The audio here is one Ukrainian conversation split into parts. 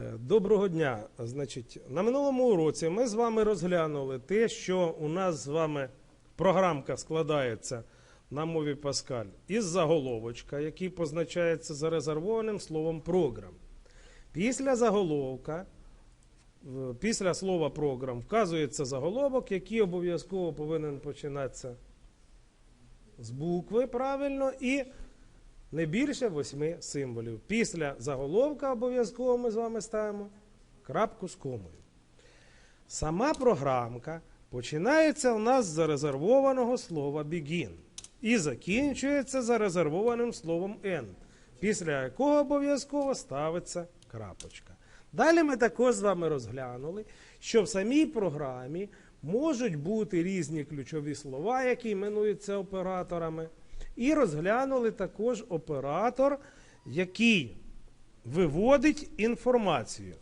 Е, Доброго дня. Значить, на минулому уроці ми з вами розглянули те, що у нас з вами програмка складається на мові Паскаль із заголовочка, який позначається зарезервованим словом програм. Після заголовка, після слова програм вказується заголовок, який обов'язково повинен починатися з букви правильно і не більше восьми символів. Після заголовка обов'язково ми з вами ставимо крапку з комою. Сама програмка починається у нас з зарезервованого слова begin і закінчується зарезервованим словом end, після якого обов'язково ставиться крапочка. Далі ми також з вами розглянули, що в самій програмі можуть бути різні ключові слова, які іменуються операторами. І розглянули також оператор, який виводить інформацію.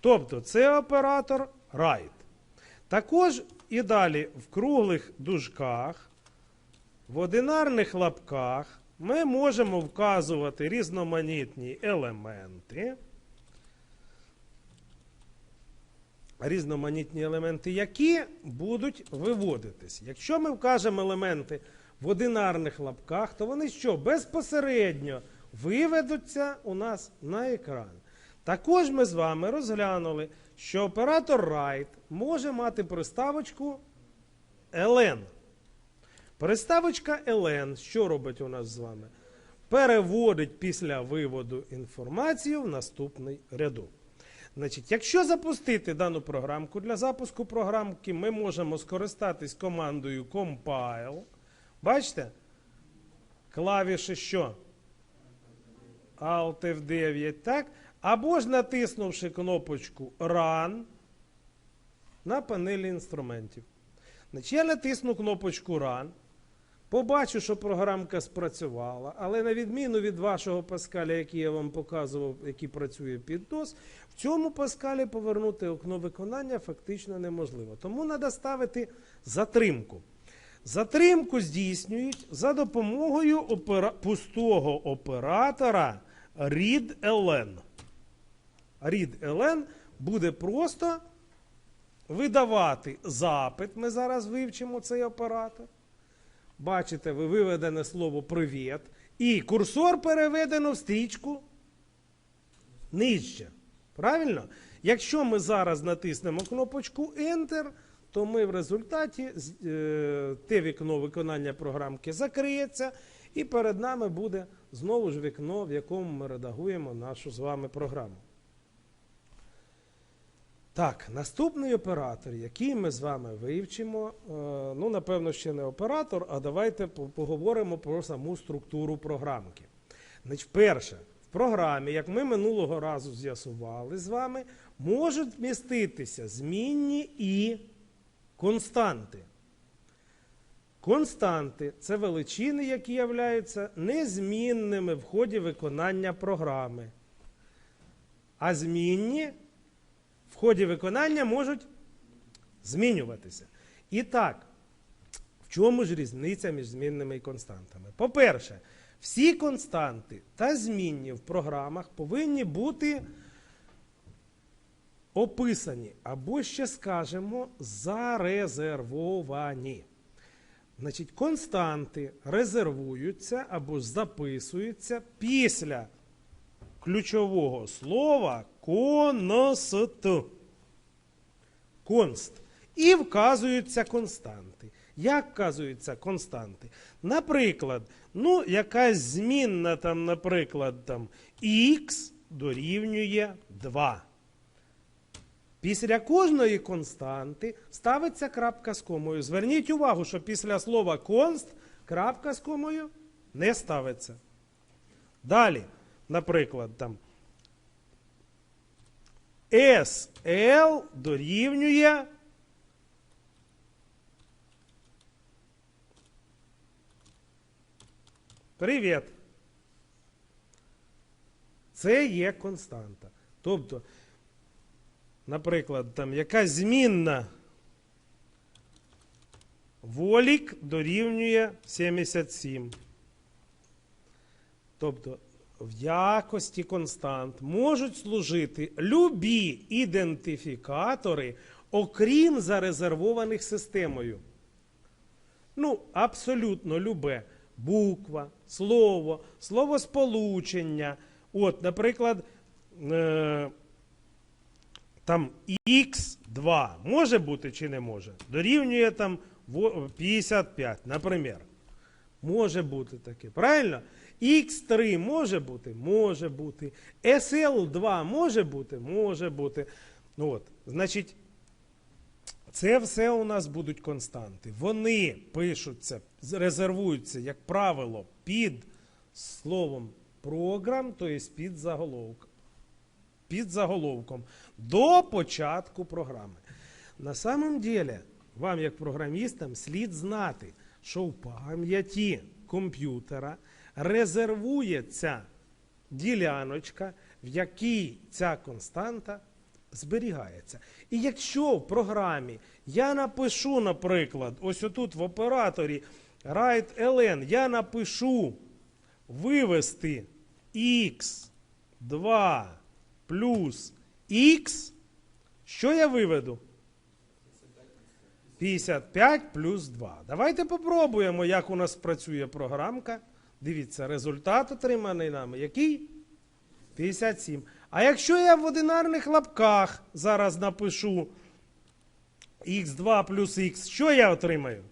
Тобто це оператор write. Також і далі в круглих дужках, в одинарних лапках ми можемо вказувати різноманітні елементи. Різноманітні елементи, які будуть виводитись. Якщо ми вкажемо елементи в одинарних лапках, то вони що? Безпосередньо виведуться у нас на екран. Також ми з вами розглянули, що оператор write може мати приставочку ln. Приставочка ln, що робить у нас з вами? Переводить після виводу інформацію в наступний рядок. Значить, якщо запустити дану програмку для запуску програмки, ми можемо скористатись командою compile. Бачите? Клавіші що? Alt F9, так? Або ж натиснувши кнопочку Run на панелі інструментів. Значить, я натисну кнопочку Run. Побачу, що програмка спрацювала, але на відміну від вашого паскаля, який я вам показував, який працює під DOS, в цьому паскалі повернути окно виконання фактично неможливо. Тому треба ставити затримку. Затримку здійснюють за допомогою опера... пустого оператора readln. Readln буде просто видавати запит. Ми зараз вивчимо цей оператор. Бачите, ви виведене слово привіт. І курсор переведено в стрічку нижче. Правильно? Якщо ми зараз натиснемо кнопочку Enter, то ми в результаті те вікно виконання програмки закриється, і перед нами буде знову ж вікно, в якому ми редагуємо нашу з вами програму. Так, наступний оператор, який ми з вами вивчимо, е, ну, напевно, ще не оператор, а давайте поговоримо про саму структуру програмки. Значить, перше, в програмі, як ми минулого разу з'ясували з вами, можуть міститися змінні і константи. Константи це величини, які являються незмінними в ході виконання програми. А змінні в ході виконання можуть змінюватися. І так, в чому ж різниця між змінними і константами? По-перше, всі константи та змінні в програмах повинні бути описані або ще скажемо зарезервовані. Значить, константи резервуються або записуються після ключового слова конст. Конст. І вказуються константи. Як вказуються константи? Наприклад, ну, якась змінна там, наприклад, там х дорівнює 2. Після кожної константи ставиться крапка з комою. Зверніть увагу, що після слова конст крапка з комою не ставиться. Далі, наприклад, там SL дорівнює Привіт. Це є константа. Тобто, наприклад, там якась змінна волік дорівнює 77. Тобто в якості констант можуть служити любі ідентифікатори, окрім зарезервованих системою. Ну, абсолютно любе. Буква, слово, словосполучення. От, наприклад, е, там Х2 може бути чи не може? Дорівнює там 55, наприклад. Може бути таке. Правильно? Х3 може бути? Може бути. SL2 може бути? Може бути. Ну от, значить, це все у нас будуть константи. Вони пишуться, резервуються, як правило, під словом програм, тобто під заголовком. Під заголовком до початку програми. На самом деле, вам, як програмістам, слід знати, що в пам'яті комп'ютера резервується діляночка, в якій ця константа зберігається. І якщо в програмі я напишу, наприклад, ось отут в операторі write ln, я напишу вивести x2 плюс x, що я виведу? 55 плюс 2. Давайте попробуємо, як у нас працює програмка. Дивіться, результат отриманий нами. Який? 57. А якщо я в одинарних лапках зараз напишу x2 плюс x, що я отримаю?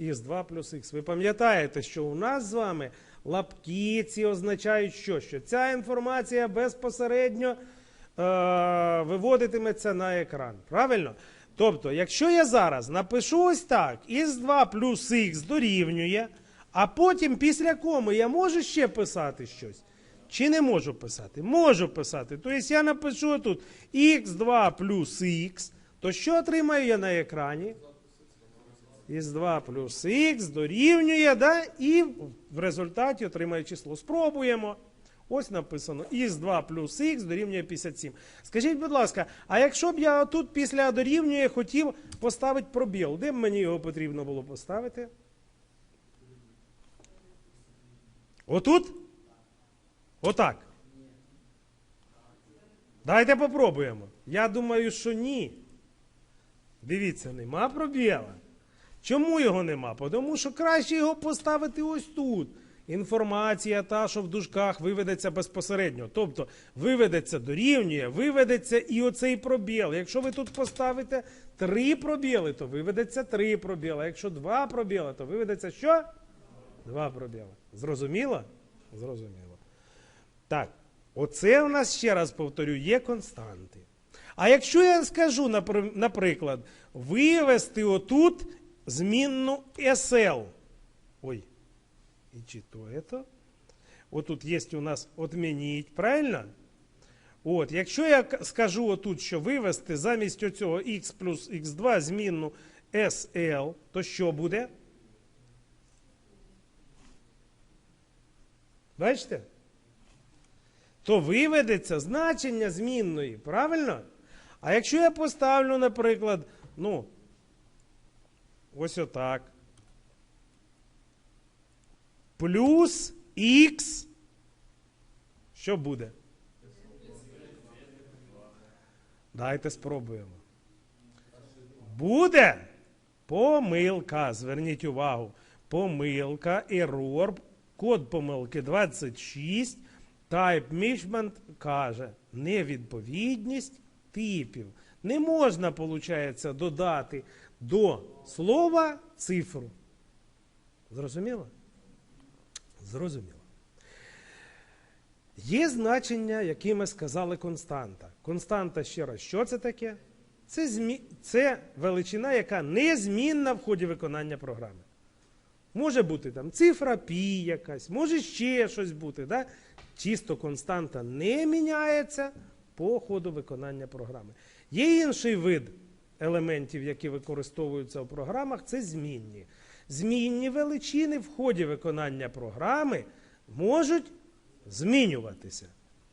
x2 плюс x. Ви пам'ятаєте, що у нас з вами лапки ці означають що? Що ця інформація безпосередньо е, виводитиметься на екран. Правильно? Тобто, якщо я зараз напишу ось так, x2 плюс x дорівнює, а потім після коми я можу ще писати щось? Чи не можу писати? Можу писати. Тобто я напишу тут x2 плюс x, то що отримаю я на екрані? Х2 плюс х дорівнює, да? і в результаті отримає число. Спробуємо. Ось написано х2 плюс х дорівнює 57. Скажіть, будь ласка, а якщо б я тут після дорівнює хотів поставити пробіл, де б мені його потрібно було поставити? Отут? Отак. Давайте попробуємо. Я думаю, що ні. Дивіться, нема пробіла. Чому його нема? Тому що краще його поставити ось тут. Інформація та, що в дужках виведеться безпосередньо. Тобто виведеться дорівнює, виведеться і оцей пробіл. Якщо ви тут поставите три пробіли, то виведеться три пробіли. Якщо два пробіли, то виведеться що? Два пробіли. Зрозуміло? Зрозуміло. Так, оце у нас, ще раз повторю, є константи. А якщо я скажу, наприклад, вивести отут змінну SL. Ой, і чи то это? Отут є у нас отмініть, правильно? От, якщо я скажу отут, що вивести замість оцього x плюс x2 змінну SL, то що буде? Бачите? То виведеться значення змінної, правильно? А якщо я поставлю, наприклад, ну, ось отак. Плюс х. Що буде? Дайте спробуємо. Буде помилка. Зверніть увагу. Помилка, ерор, код помилки 26. Type Management каже невідповідність типів. Не можна, виходить, додати до слова цифру. Зрозуміло? Зрозуміло. Є значення, які ми сказали константа. Константа ще раз, що це таке? Це, змі... це величина, яка незмінна в ході виконання програми. Може бути там цифра пі якась, може ще щось бути. Да? Чисто константа не міняється по ходу виконання програми. Є інший вид елементів, які використовуються в програмах, це змінні. Змінні величини в ході виконання програми можуть змінюватися.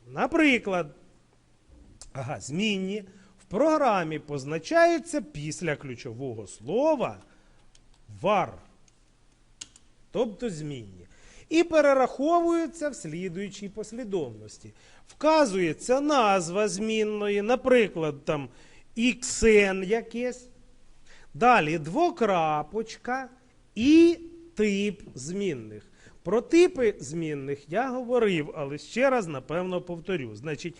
Наприклад, ага, змінні в програмі позначаються після ключового слова var тобто змінні. І перераховуються в слідуючій послідовності. Вказується назва змінної, наприклад, там xn якесь. Далі двокрапочка і тип змінних. Про типи змінних я говорив, але ще раз, напевно, повторю. Значить,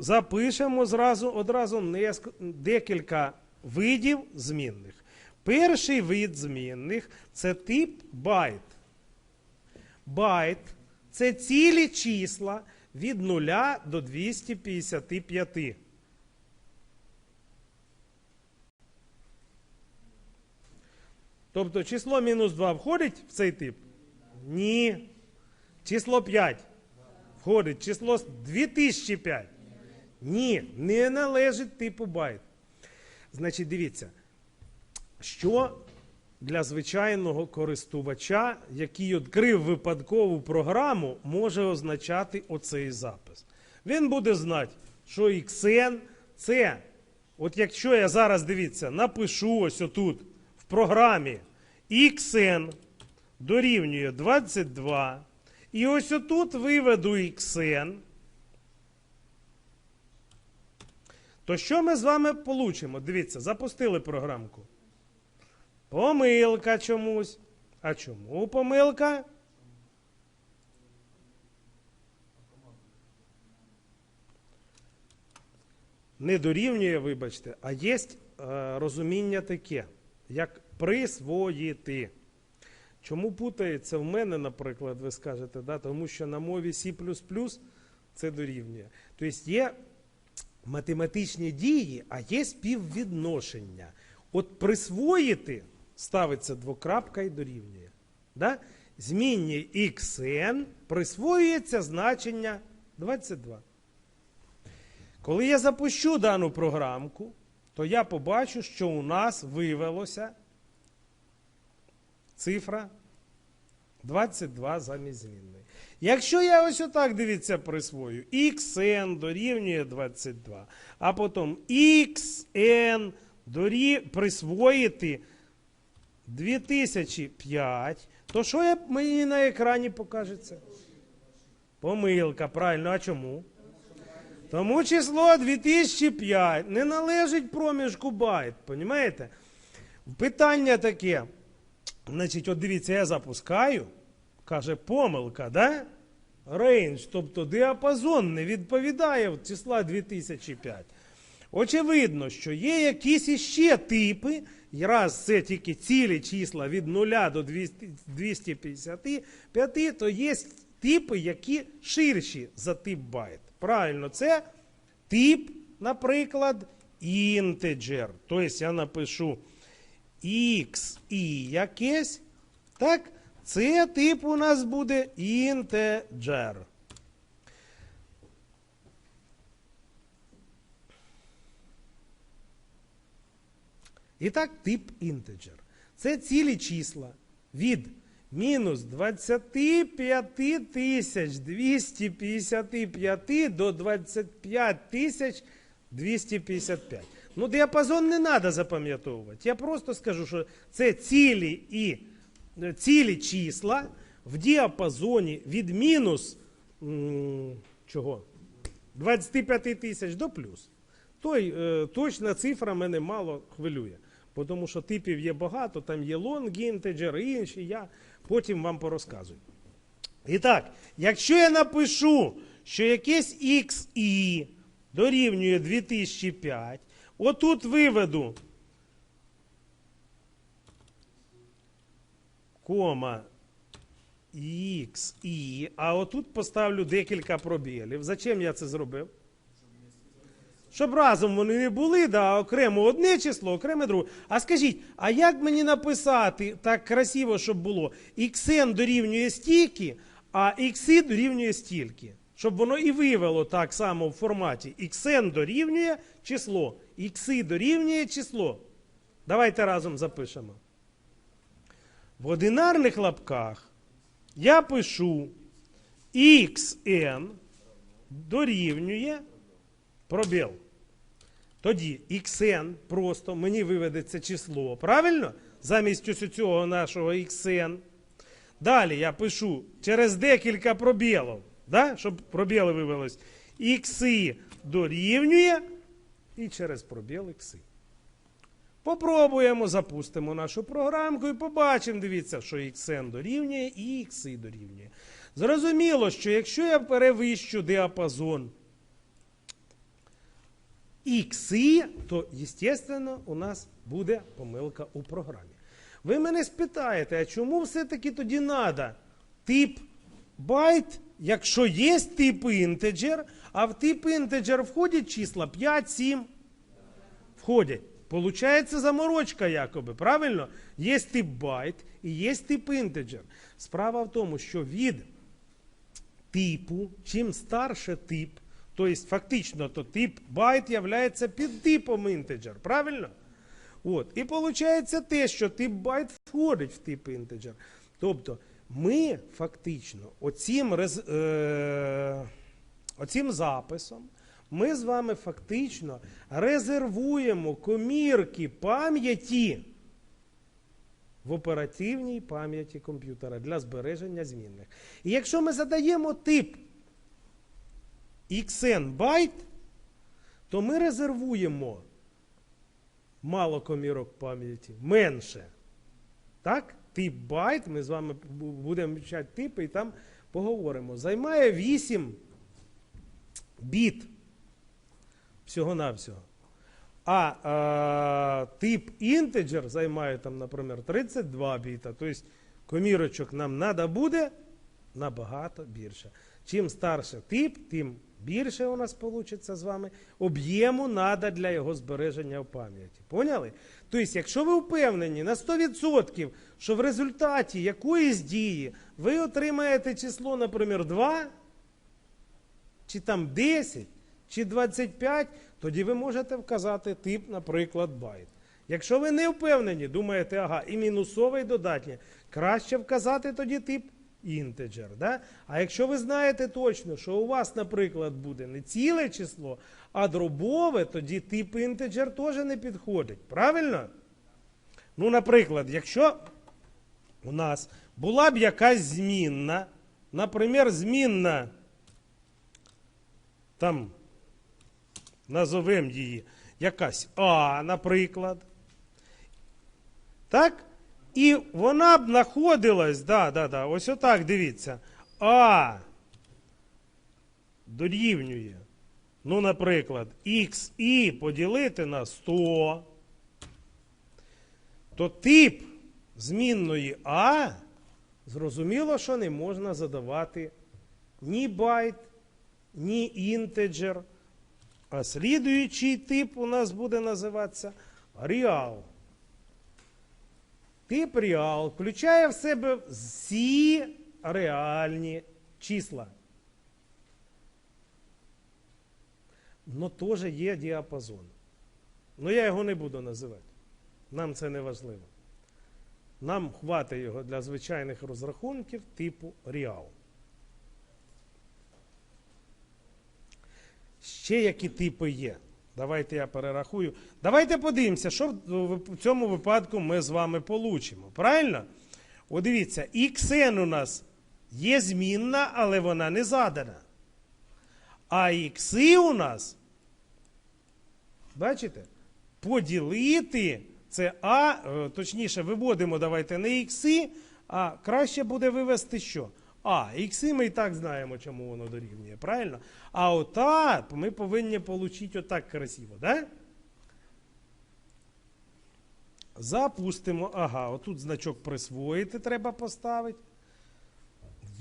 запишемо зразу, одразу декілька видів змінних. Перший вид змінних це тип байт. Байт це цілі числа від 0 до 255. Тобто число мінус 2 входить в цей тип? Ні. Число 5 входить. Число 2005? Ні, не належить типу байт. Значить, дивіться, що для звичайного користувача, який відкрив випадкову програму, може означати оцей запис. Він буде знати, що XN це, от якщо я зараз дивіться, напишу ось отут в програмі XN дорівнює 22, і ось отут виведу XN, то що ми з вами получимо? Дивіться, запустили програмку. Помилка чомусь. А чому помилка? Не дорівнює, вибачте, а є е, розуміння таке, як присвоїти. Чому путається в мене, наприклад, ви скажете, да? тому що на мові C це дорівнює. Тобто є математичні дії, а є співвідношення. От присвоїти ставиться двокрапка і дорівнює. Да? Змінні xn присвоюється значення 22. Коли я запущу дану програмку, то я побачу, що у нас вивелося цифра 22 замість змінної. Якщо я ось отак дивіться присвою, xn дорівнює 22, а потім xn дорі... присвоїти 2005, то що я... мені на екрані покажеться? Помилка, правильно, а чому? Тому число 2005 не належить проміжку байт, понімаєте? Питання таке. Значить, от дивіться, я запускаю, каже помилка, да? Рейндж, тобто діапазон не відповідає числа 2005. Очевидно, що є якісь іще типи, і раз це тільки цілі числа від 0 до 255, то є типи, які ширші за тип байт. Правильно, це тип, наприклад, інтеджер. Тобто я напишу x і якесь, так, це тип у нас буде інтеджер. І так, тип інтеджер. Це цілі числа від мінус 25 тисяч 255 до 25 тисяч 255. Ну, діапазон не треба запам'ятовувати. Я просто скажу, що це цілі і е, цілі числа в діапазоні від мінус чого? 25 тисяч до плюс. Той, е, точна цифра мене мало хвилює. Тому що типів є багато, там є long integer і інші, я потім вам порозказую. І так, якщо я напишу, що якесь xi дорівнює 2005, отут виведу кома xi, а отут поставлю декілька пробілів. Зачем я це зробив? Щоб разом вони не були, да, окремо одне число, окреме друге. А скажіть, а як мені написати так красиво, щоб було? xn дорівнює стільки, а xi дорівнює стільки. Щоб воно і вивело так само в форматі xn дорівнює число, xi дорівнює число. Давайте разом запишемо. В одинарних лапках я пишу xn дорівнює пробіл. Тоді xn просто мені виведеться число, правильно? Замість ось цього нашого xn. Далі я пишу через декілька пробілів, да? щоб пробіли вивелось. Ікси дорівнює і через пробіл ікси. Попробуємо, запустимо нашу програмку і побачимо, дивіться, що xn дорівнює і xi дорівнює. Зрозуміло, що якщо я перевищу діапазон ікси, то, звісно, у нас буде помилка у програмі. Ви мене спитаєте, а чому все-таки тоді треба тип байт, якщо є тип інтеджер, а в тип інтеджер входять числа 5, 7, входять. Получається заморочка якоби, правильно? Є тип байт і є тип інтеджер. Справа в тому, що від типу, чим старше тип, тобто фактично то тип байт являється підтипом інтеджер, правильно? От. І виходить те, що тип байт входить в тип інтеджер. Тобто ми фактично оцім, рез, е, оцім записом ми з вами фактично резервуємо комірки пам'яті в оперативній пам'яті комп'ютера для збереження змінних. І якщо ми задаємо тип xn байт, то ми резервуємо мало комірок пам'яті, менше. Так? Тип байт, ми з вами будемо вивчати типи і там поговоримо. Займає 8 біт всього-навсього. А, а тип інтеджер займає там, наприклад, 32 біта. Тобто комірочок нам треба буде набагато більше. Чим старше тип, тим більше у нас вийде з вами об'єму треба для його збереження в пам'яті. Поняли? Тобто, якщо ви впевнені на 100%, що в результаті якоїсь дії ви отримаєте число, наприклад, 2, чи там 10, чи 25, тоді ви можете вказати тип, наприклад, байт. Якщо ви не впевнені, думаєте, ага, і мінусове, і краще вказати тоді тип інтеджер. Да? А якщо ви знаєте точно, що у вас, наприклад, буде не ціле число, а дробове, тоді тип інтеджер теж не підходить. Правильно? Ну, наприклад, якщо у нас була б якась змінна, наприклад, змінна, там, назовемо її якась А, наприклад. Так? І вона б знаходилась, да, да, да, ось отак, дивіться. А дорівнює. Ну, наприклад, XI поділити на 100, то тип змінної А, зрозуміло, що не можна задавати ні байт, ні інтеджер. А слідуючий тип у нас буде називатися реал. Тип реал включає в себе всі реальні числа. Но теж є діапазон. Ну я його не буду називати. Нам це не важливо. Нам хватить його для звичайних розрахунків типу реал. Ще які типи є. Давайте я перерахую. Давайте подивимося, що в цьому випадку ми з вами получимо. Правильно? О, дивіться, xn у нас є змінна, але вона не задана. А ікси у нас, бачите, поділити це А, е, точніше, виводимо давайте не ікси, а краще буде вивести що? А, ікси ми і так знаємо, чому воно дорівнює, правильно? А ота ми повинні отримати отак красиво, да? Запустимо. Ага, отут значок присвоїти треба поставити.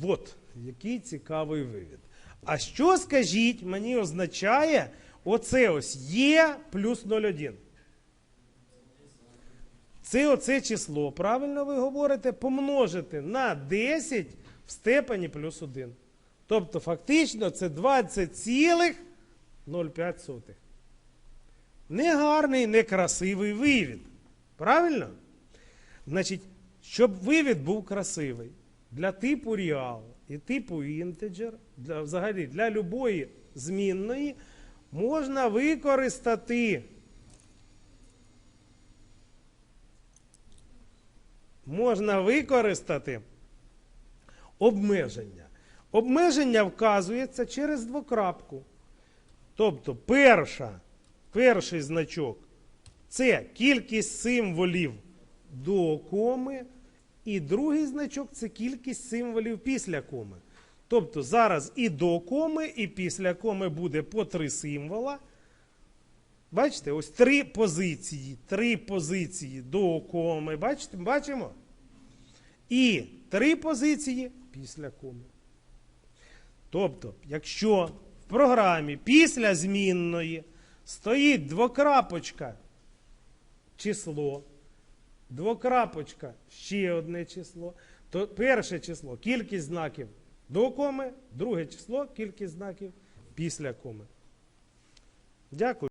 От, який цікавий вивід. А що, скажіть, мені означає оце ось є плюс 0,1? Це оце число, правильно ви говорите, помножити на 10 в степені плюс 1. Тобто, фактично, це 20,05. Негарний, некрасивий вивід. Правильно? Значить, щоб вивід був красивий для типу реал і типу інтеджер, для, взагалі для любої змінної, можна використати. Можна використати обмеження. Обмеження вказується через двокрапку. Тобто, перша, перший значок це кількість символів до коми, і другий значок це кількість символів після коми. Тобто зараз і до коми, і після коми буде по три символа. Бачите, ось три позиції. Три позиції до коми. Бачите, бачимо? І три позиції після коми. Тобто, якщо в програмі після змінної стоїть двокрапочка число, двокрапочка ще одне число, то перше число кількість знаків до коми, друге число кількість знаків після коми. Дякую.